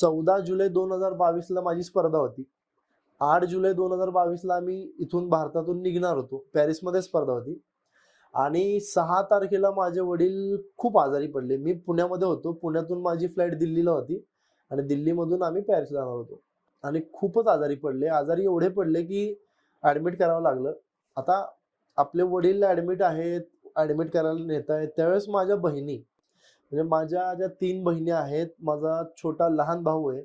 चौदा जुलै दोन हजार बावीसला माझी स्पर्धा होती. आठ जुलै दोन हजार बावीसला आम्ही इथून भारतातून निघणार होतो. पॅरिसमध्ये स्पर्धा होती. आणि सहा तारखेला माझे वडील खूप आजारी पडले. मी पुण्यामध्ये होतो. पुण्यातून माझी फ्लाईट दिल्लीला होती. आणि दिल्लीमधून आम्ही पॅरिसला जाणार होतो. आणि खूपच आजारी पडले. आजारी एवढे पडले की ॲडमिट करावं लागलं. आता आपले वडील ॲडमिट आहेत ॲडमिट करायला नेत आहेत. त्यावेळेस माझ्या बहिणी म्हणजे माझ्या ज्या तीन बहिणी आहेत माझा छोटा लहान भाऊ आहे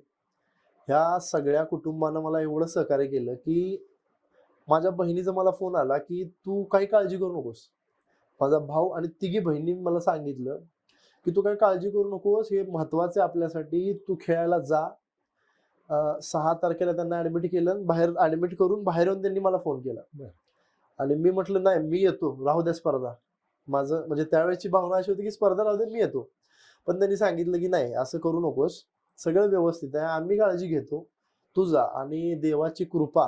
ह्या सगळ्या कुटुंबानं मला एवढं सहकार्य केलं की माझ्या बहिणीचा मला फोन आला की तू काही काळजी करू नकोस. माझा भाऊ आणि तिघी बहिणी मला सांगितलं की तू काही काळजी करू नकोस हे महत्वाचं आपल्यासाठी तू खेळायला जा. सहा तारखेला त्यांना ऍडमिट केलं बाहेर ऍडमिट करून बाहेर येऊन त्यांनी मला फोन केला. आणि मी म्हटलं नाही मी येतो. राहू द्या स्पर्धा. माझं म्हणजे त्यावेळेची भावना अशी होती की स्पर्धा राहू मी येतो. पण त्यांनी सांगितलं की नाही असं करू नकोस. सगळं व्यवस्थित आहे. आम्ही काळजी घेतो. तुझा आणि देवाची कृपा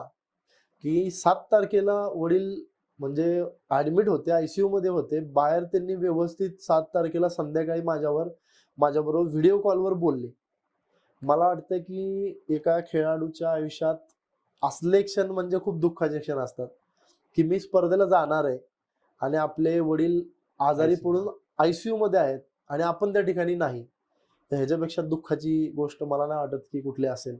की सात तारखेला वडील म्हणजे ऍडमिट होते आयसीयू मध्ये होते. बाहेर त्यांनी व्यवस्थित सात तारखेला संध्याकाळी माझ्यावर माझ्याबरोबर व्हिडिओ कॉलवर बोलले. मला वाटतं की एका खेळाडूच्या आयुष्यात असले क्षण म्हणजे खूप दुःखाचे क्षण असतात. की मी स्पर्धेला जाणार आहे. आणि आपले वडील आजारी. पडून आयसीयू मध्ये आहेत आणि आपण त्या ठिकाणी नाही तर ह्याच्यापेक्षा दुःखाची गोष्ट मला नाही वाटत की कुठली असेल